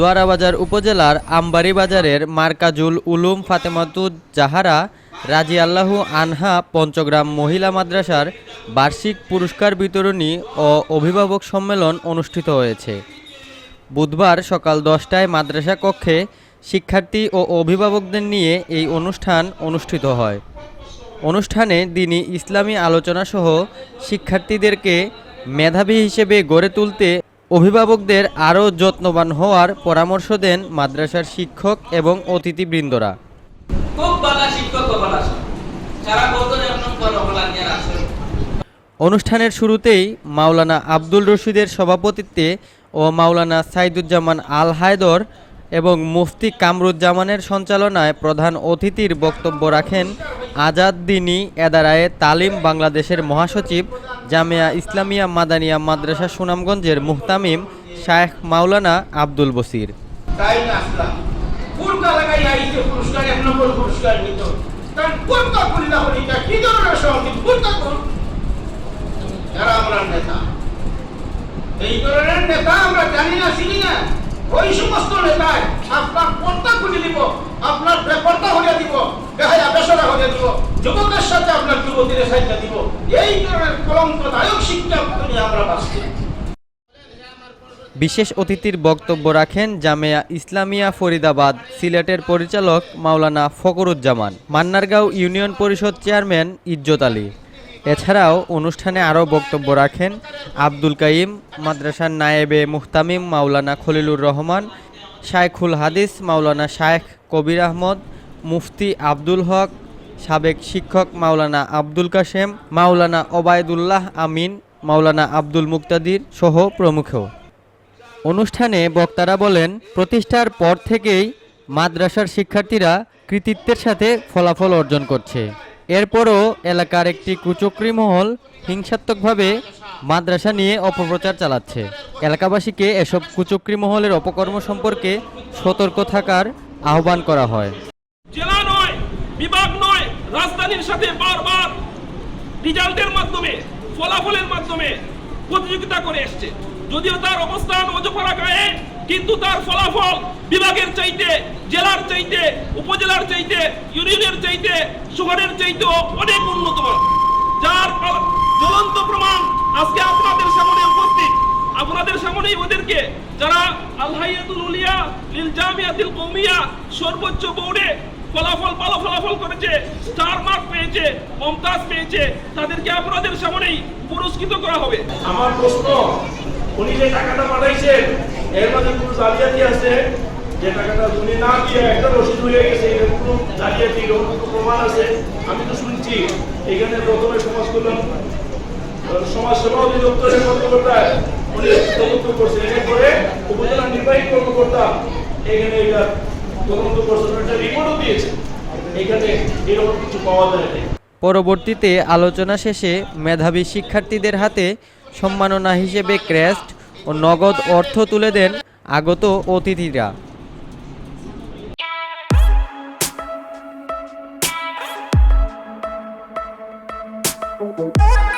দোয়ারাবাজার উপজেলার আমবাড়ি বাজারের মার্কাজুল উলুম ফাতেমাতুজ জাহারা রাজি আল্লাহু আনহা পঞ্চগ্রাম মহিলা মাদ্রাসার বার্ষিক পুরস্কার বিতরণী ও অভিভাবক সম্মেলন অনুষ্ঠিত হয়েছে। বুধবার সকাল দশটায় মাদ্রাসা কক্ষে শিক্ষার্থী ও অভিভাবকদের নিয়ে এই অনুষ্ঠান অনুষ্ঠিত হয়। অনুষ্ঠানে দিনী ইসলামী আলোচনাসহ শিক্ষার্থীদেরকে মেধাবী হিসেবে গড়ে তুলতে অভিভাবকদের আরও যত্নবান হওয়ার পরামর্শ দেন মাদ্রাসার শিক্ষক এবং অতিথিবৃন্দরা। অনুষ্ঠানের শুরুতেই মাওলানা আব্দুল রশিদের সভাপতিত্বে ও মাওলানা সাইদুজ্জামান আল হায়দর এবং মুফতি কামরুজ্জামানের সঞ্চালনায় প্রধান অতিথির বক্তব্য রাখেন আজাদ দিনী এদারায়ে তালিম বাংলাদেশের মহাসচিব জামিয়া ইসলামিয়া মাদানিয়া মাদ্রাসা সুনামগঞ্জের মুহতামিম শায়েখ মাওলানা আব্দুল বসির। আপনার যুবকের সাথে আপনার সাইডটা দিব। এই ধরনের কলঙ্কদায়ক শিক্ষা আমরা বাঁচছি বিশেষ অতিথির বক্তব্য রাখেন জামেয়া ইসলামিয়া ফরিদাবাদ সিলেটের পরিচালক মাওলানা ফকরুজ্জামান মান্নারগাঁও ইউনিয়ন পরিষদ চেয়ারম্যান ইজ্জত আলী। এছাড়াও অনুষ্ঠানে আরও বক্তব্য রাখেন আব্দুল কাইম, মাদ্রাসার নায়েবে মুহতামিম মাওলানা খলিলুর রহমান শায়খুল হাদিস মাওলানা শায়েখ কবির আহমদ, মুফতি আব্দুল হক সাবেক শিক্ষক মাওলানা আব্দুল কাশেম, মাওলানা ওবায়দুল্লাহ আমিন, মাওলানা আব্দুল মুক্তাদির সহ প্রমুখ অনুষ্ঠানে বক্তারা বলেন, প্রতিষ্ঠার পর থেকেই মাদ্রাসার শিক্ষার্থীরা কৃতিত্বের সাথে ফলাফল অর্জন করছে। এরপরও এলাকার একটি কুচক্রি মহল হিংসাত্মকভাবে মাদ্রাসা নিয়ে অপপ্রচার চালাচ্ছে। এলাকাবাসীকে এসব কুচক্রি মহলের অপকর্ম সম্পর্কে সতর্ক থাকার আহ্বান করা হয়। জেলা নয়, বিভাগ রাজধানীর সাথে বারবার রেজাল্টের মাধ্যমে, ফলাফলের মাধ্যমে প্রতিযোগিতা করে এসছে। যদিও তার অবস্থান অজপাড়া গায়ে, কিন্তু তার ফলাফল বিভাগের চাইতে, জেলার চাইতে, উপজেলার চাইতে, ইউনিয়নের চাইতে, শহরের চাইতে অনেক উন্নত যার জ্বলন্ত প্রমাণ আজকে আপনাদের সামনে উপস্থিত। আপনাদের সামনেই ওদেরকে যারা আলহাইয়াতুল উলিয়া, লিল জামিয়াতিল কৌমিয়া সর্বোচ্চ বোর্ডে ফলাফল, ভালো ফলাফল করেছে স্টার মার্ক পেয়েছে, মমতাজ পেয়েছে, তাদেরকে আপনাদের সামনেই পুরস্কৃত করা হবে। আমার প্রশ্ন, উনি যে টাকাটা পাঠাইছেন, এর মধ্যে কোনো জালিয়াতি আছে? যে টাকাটা উনি না দিয়ে একটা রসিদ হয়ে গেছে, এর কোনো জালিয়াতি প্রমাণ আছে? আমি তো শুনছি, এখানে প্রথমে সমাজ কল্যাণ সমাজ সেবা অধিদপ্তরের কর্মকর্তায় উনি তদন্ত করছেন। এরপরে উপজেলা নির্বাহী কর্মকর্তা এখানে এটা পরবর্তীতে আলোচনা শেষে মেধাবী শিক্ষার্থীদের হাতে সম্মাননা হিসেবে ক্রেস্ট ও নগদ অর্থ তুলে দেন আগত অতিথিরা। Oh, oh, oh.